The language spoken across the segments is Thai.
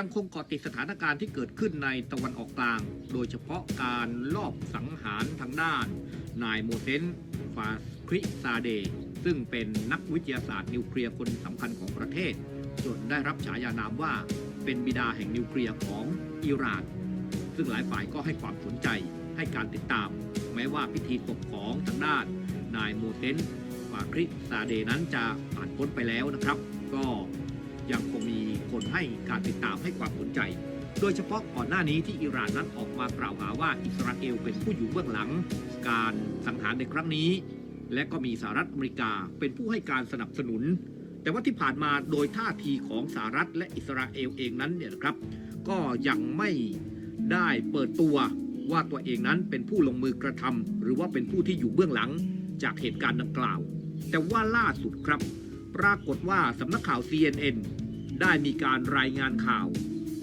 ยังคงเกาะติดสถานการณ์ที่เกิดขึ้นในตะวันออกกลาง โดยเฉพาะการลอบสังหารทางด้าน นายโมเซนฟาคริซาเด ซึ่งเป็นนักวิทยาศาสตร์นิวเคลียร์คนสำคัญของประเทศ จนได้รับฉายานามว่าเป็นบิดาแห่งนิวเคลียร์ของอิหร่าน ซึ่งหลายฝ่ายก็ให้ความสนใจให้การติดตาม แม้ว่าพิธีศพของทางด้าน นายโมเซนฟาคริซาเดนั้นจะผ่านพ้นไปแล้วนะครับ ก็ ยังคงมีคนให้การติดตามให้ความสนใจ โดยเฉพาะก่อนหน้านี้ที่อิหร่านนั้นออกมากล่าวหาว่าอิสราเอลเป็นผู้อยู่เบื้องหลัง การสังหารในครั้งนี้ และก็มีสหรัฐอเมริกาเป็นผู้ให้การสนับสนุน แต่ว่าที่ผ่านมาโดยท่าทีของสหรัฐและอิสราเอลเองนั้นเนี่ยนะครับ ก็ยังไม่ได้เปิดตัวว่าตัวเองนั้นเป็นผู้ลงมือกระทำหรือว่าเป็นผู้ที่อยู่เบื้องหลังจากเหตุการณ์ดังกล่าว แต่ว่าล่าสุดครับ ปรากฏว่าสำนักข่าว CNN ได้มีการรายงานข่าว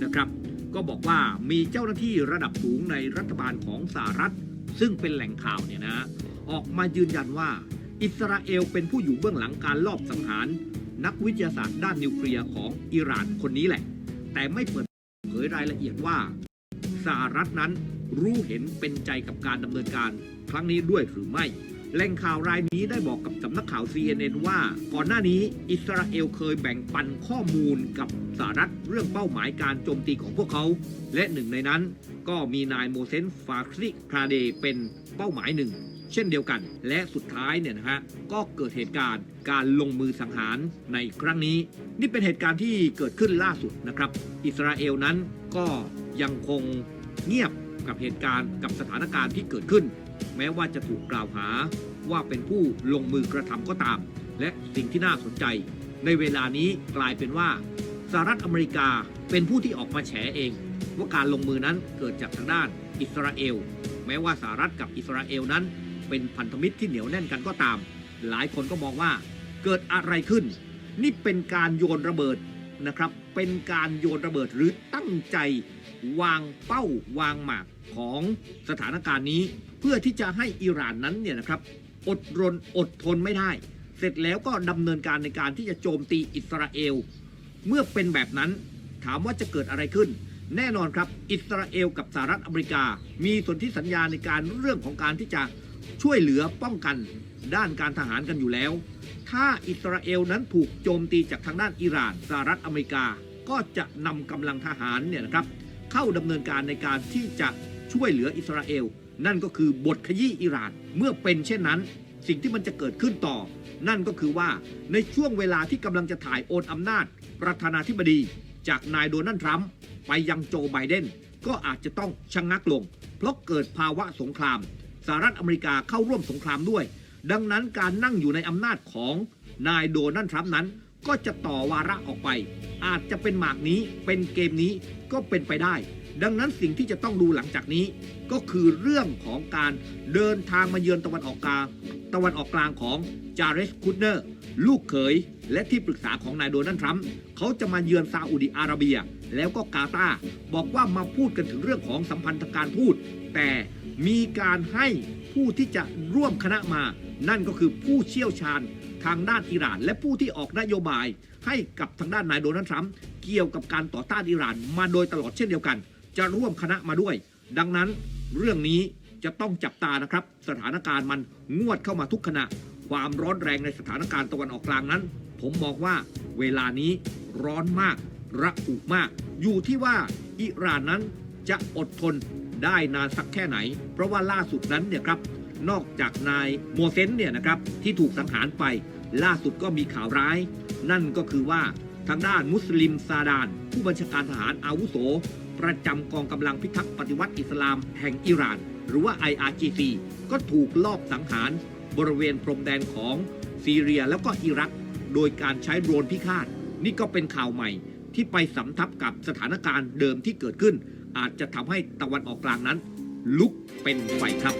นะครับ ก็บอกว่ามีเจ้าหน้าที่ระดับสูงในรัฐบาลของสหรัฐ ซึ่งเป็นแหล่งข่าวเนี่ยนะออกมายืนยันว่า อิสราเอลเป็นผู้อยู่เบื้องหลังการลอบสังหาร นักวิทยาศาสตร์ด้านนิวเคลียร์ของอิหร่านคนนี้แหละ แต่ไม่เปิดเผยรายละเอียดว่าสหรัฐนั้นรู้เห็นเป็นใจกับการดำเนินการครั้งนี้ด้วยหรือไม่ แหล่งข่าวรายนี้ได้บอกกับสำนักข่าว CNN ว่า ก่อนหน้านี้อิสราเอลเคยแบ่งปันข้อมูลกับสหรัฐเรื่องเป้าหมายการโจมตีของพวกเขา และหนึ่งในนั้น ก็มีนายโมเซนฟาคริคราเดเป็นเป้าหมายหนึ่ง เช่นเดียวกัน และสุดท้ายเนี่ยนะฮะก็เกิดเหตุการณ์การลงมือสังหารในครั้งนี้ นี่เป็นเหตุการณ์ที่เกิดขึ้นล่าสุดนะครับ อิสราเอลนั้นก็ยังคงเงียบกับเหตุการณ์กับสถานการณ์ที่เกิดขึ้น แม้ว่าจะถูกกล่าวหาว่าเป็นผู้ลงมือกระทำก็ตาม และสิ่งที่น่าสนใจ ในเวลานี้กลายเป็นว่าสหรัฐอเมริกาเป็นผู้ที่ออกมาแฉเอง ว่าการลงมือนั้นเกิดจากทางด้านอิสราเอล แม้ว่าสหรัฐกับอิสราเอลนั้น เป็นพันธมิตรที่เหนียวแน่นกันก็ตาม หลายคนก็มองว่าเกิดอะไรขึ้น นี่เป็นการโยนระเบิดนะครับ เป็นการโยนระเบิดหรือต งใจวางเป้าวางหมากของสถานการณ์นี้ เพื่อที่จะให้อิหร่านนั้นเนี่ยนะครับอดรนอดทนไม่ได้ เสร็จแล้วก็ดำเนินการในการที่จะโจมตีอิสราเอล เมื่อเป็นแบบนั้นถามว่าจะเกิดอะไรขึ้น แน่นอนครับ อิสราเอลกับสหรัฐอเมริกา มีสนธิสัญญาในการเรื่องของการที่จะช่วยเหลือป้องกันด้านการทหารกันอยู่แล้ว ถ้าอิสราเอลนั้นถูกโจมตีจากทางด้านอิหร่านสหรัฐอเมริกา ก็จะนำกำลังทหารเนี่ยนะครับเข้าดำเนินการในการที่จะช่วยเหลืออิสราเอล นั่นก็คือบทขยี้อิหร่าน เมื่อเป็นเช่นนั้น สิ่งที่มันจะเกิดขึ้นต่อ นั่นก็คือว่าในช่วงเวลาที่กำลังจะถ่ายโอนอำนาจ ประธานาธิบดี จากนายโดนัลด์ทรัมป์ไปยังโจไบเดนก็อาจจะต้องชะงงักลง เพราะเกิดภาวะสงครามสหรัฐอเมริกาเข้าร่วมสงครามด้วย ดังนั้นการนั่งอยู่ในอำนาจของนายโดนัลด์ทรัมป์นั้น ก็จะต่อวาระออกไป อาจจะเป็นหมากนี้เป็นเกมนี้ก็เป็นไปได้ ดังนั้นสิ่งที่จะต้องดูหลังจากนี้ ก็คือเรื่องของการเดินทางมาเยือนตะวันออกกลาง ตะวันออกกลางของจาเรสคุดเนอร์ลูกเขย และที่ปรึกษาของนายโดนัลด์ทรัมป์เขาจะมาเยือนซาอุดิอาระเบีย แล้วก็กาตาร์บอกว่ามาพูดกันถึงเรื่องของสัมพันธ์การทูตแต่มีการให้ผู้ที่จะร่วมคณะมา นั่นก็คือผู้เชี่ยวชาญ ทางด้านอิหร่าน และผู้ที่ออกนโยบาย ให้กับทางด้านนายโดนัลด์ทรัมป์เกี่ยวกับการต่อต้านอิหร่านมาโดยตลอดเช่นเดียวกัน จะร่วมคณะมาด้วย ดังนั้นเรื่องนี้จะต้องจับตานะครับ สถานการณ์มันงวดเข้ามาทุกขณะ ความร้อนแรงในสถานการณ์ตะวันออกกลางนั้น ผมมองว่าเวลานี้ร้อนมาก ระอุมาก อยู่ที่ว่าอิหร่านนั้นจะอดทนได้นานสักแค่ไหน เพราะว่าล่าสุดนั้นเนี่ยครับ นอกจากนายโมเซนเนี่ยนะครับที่ถูกสังหารไป ล่าสุดก็มีข่าวร้าย นั่นก็คือว่าทางด้านมุสลิมซาดาน ผู้บัญชาการทหารอาวุโส ประจำกองกำลังพิทักษ์ปฏิวัติอิสลามแห่งอิหร่าน หรือว่า IRGC ก็ถูกลอบสังหารบริเวณพรมแดนของซีเรียแล้วก็อิรัก โดยการใช้โดรนพิฆาต นี่ก็เป็นข่าวใหม่ที่ไปสำทับกับสถานการณ์เดิมที่เกิดขึ้น อาจจะทำให้ตะวันออกกลางนั้น ลุกเป็นไฟครับ